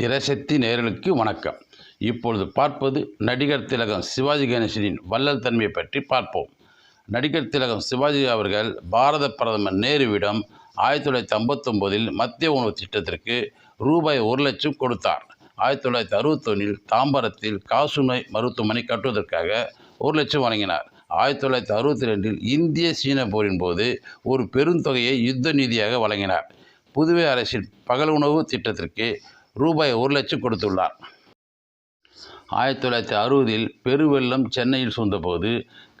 திரசக்தி நேரலுக்கு வணக்கம். இப்பொழுது பார்ப்பது நடிகர் திலகம் சிவாஜி கணேசனின் வள்ளல் தன்மையை பற்றி பார்ப்போம். நடிகர் திலகம் சிவாஜி அவர்கள் பாரத பிரதமர் நேருவிடம் ஆயிரத்தி தொள்ளாயிரத்தி ஐம்பத்தொம்போதில் மத்திய உணவு திட்டத்திற்கு ரூபாய் ஒரு லட்சம் கொடுத்தார். ஆயிரத்தி தொள்ளாயிரத்தி அறுபத்தொன்னில் தாம்பரத்தில் காசுநோய் மருத்துவமனை கட்டுவதற்காக ஒரு லட்சம் வழங்கினார். ஆயிரத்தி தொள்ளாயிரத்தி அறுபத்தி ரெண்டில் இந்திய சீன போரின் போது ஒரு பெருந்தொகையை யுத்த நிதியாக வழங்கினார். புதுவை அரசின் பகல் உணவு திட்டத்திற்கு ரூபாய் ஒரு லட்சம் கொடுத்துள்ளார். ஆயிரத்தி தொள்ளாயிரத்தி அறுபதில் பெருவெள்ளம் சென்னையில் சூழ்ந்தபோது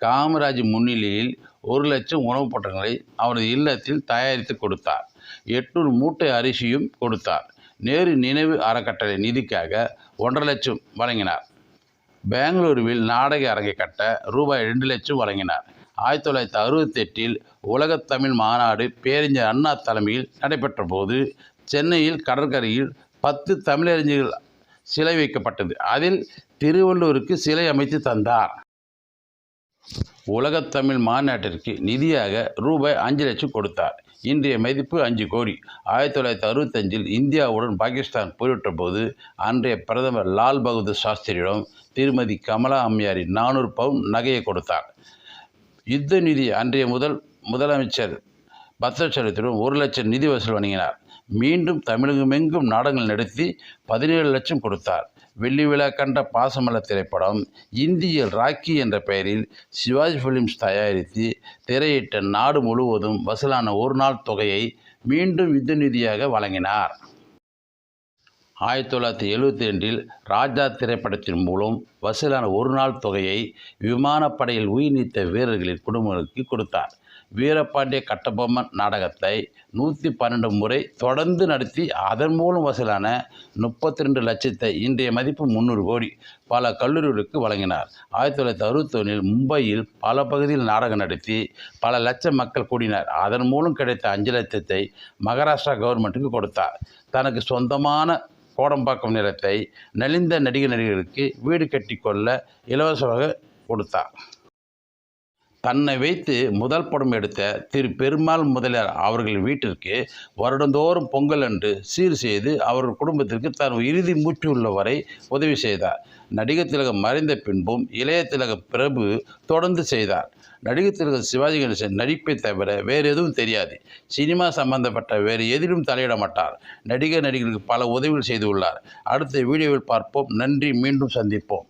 காமராஜ் முன்னிலையில் ஒரு லட்சம் உணவுப் பட்டங்களை அவரது இல்லத்தில் தயாரித்து கொடுத்தார். எட்நூறு மூட்டை அரிசியும் கொடுத்தார். நேரு நினைவு அறக்கட்டளை நிதிக்காக ஒன்றரை லட்சம் வழங்கினார். பெங்களூருவில் நாடக அரங்கை கட்ட ரூபாய் ரெண்டு லட்சம் வழங்கினார். ஆயிரத்தி தொள்ளாயிரத்தி அறுபத்தெட்டில் உலகத்தமிழ் மாநாடு பேரிஞர் அண்ணா தலைமையில் நடைபெற்ற போது சென்னையில் கடற்கரையில் பத்து தமிழறிஞர்கள் சிலை வைக்கப்பட்டது. அதில் திருவள்ளூருக்கு சிலை அமைத்து தந்தார். உலகத் தமிழ் மாநாட்டிற்கு நிதியாக ரூபாய் அஞ்சு லட்சம் கொடுத்தார். இன்றைய மதிப்பு அஞ்சு கோடி. ஆயிரத்தி தொள்ளாயிரத்தி அறுபத்தஞ்சில் இந்தியாவுடன் பாகிஸ்தான் போரிட்ட போது அன்றைய பிரதமர் லால் பகதூர் சாஸ்திரியிடம் திருமதி கமலா அம்மையாரின் நானூறு பவுன் நகையை கொடுத்தார். யுத்த நிதி அன்றைய முதல் முதலமைச்சர் பத்ரச்சலத்திடம் ஒரு லட்சம் நிதி வசூல் வணங்கினார் மீண்டும் தமிழகமெங்கும் நாடகங்கள் நடத்தி பதினேழு லட்சம் கொடுத்தார். வெள்ளி விழா கண்ட பாசமல திரைப்படம் இந்தியில் ராக்கி என்ற பெயரில் சிவாஜி ஃபிலிம்ஸ் தயாரித்து திரையிட்ட நாடு முழுவதும் வசூலான ஒரு நாள் தொகையை மீண்டும் யுத்த நிதியாக வழங்கினார். ஆயிரத்தி தொள்ளாயிரத்தி எழுபத்தி ரெண்டில் ராஜா திரைப்படத்தின் மூலம் வசூலான ஒரு நாள் தொகையை விமானப்படையில் உயிர் நீத்த வீரர்களின் குடும்பங்களுக்கு கொடுத்தார். வீரபாண்டிய கட்டபொம்மன் நாடகத்தை நூற்றி பன்னெண்டு முறை தொடர்ந்து நடத்தி அதன் மூலம் வசூலான முப்பத்தி ரெண்டு லட்சத்தை இன்றைய மதிப்பு முந்நூறு கோடி பல கல்லூரிகளுக்கு வழங்கினார். ஆயிரத்தி தொள்ளாயிரத்தி அறுபத்தொன்னில் மும்பையில் பல பகுதியில் நாடகம் நடத்தி பல லட்சம் மக்கள் கூடினார். அதன் மூலம் கிடைத்த அஞ்சு லட்சத்தை மகாராஷ்டிரா கவர்மெண்ட்டுக்கு கொடுத்தார். தனக்கு சொந்தமான கோடம்பாக்கம் நிலத்தை நலிந்த நடிகர் நடிகருக்கு வீடு கட்டிக்கொள்ள இலவசமாக கொடுத்தார். தன்னை வைத்து முதல் படம் எடுத்த திரு பெருமாள் முதலியார் அவர்கள் வீட்டிற்கு வருடந்தோறும் பொங்கல் அன்று சீர் செய்து அவர்கள் குடும்பத்திற்கு தன் இறுதி மூச்சு உள்ளவரை உதவி செய்தார். நடிகர் திலகம் மறைந்த பின்பும் இளைய திலகம் பிரபு தொடர்ந்து செய்தார். நடிகர் திலகம் சிவாஜி கணேசன் நடிப்பை தவிர வேறு எதுவும் தெரியாது. சினிமா சம்பந்தப்பட்ட வேறு எதிலும் தலையிட மாட்டார். நடிகர் நடிகர்களுக்கு பல உதவிகள் செய்துள்ளார் அடுத்த வீடியோவில் பார்ப்போம். நன்றி. மீண்டும் சந்திப்போம்.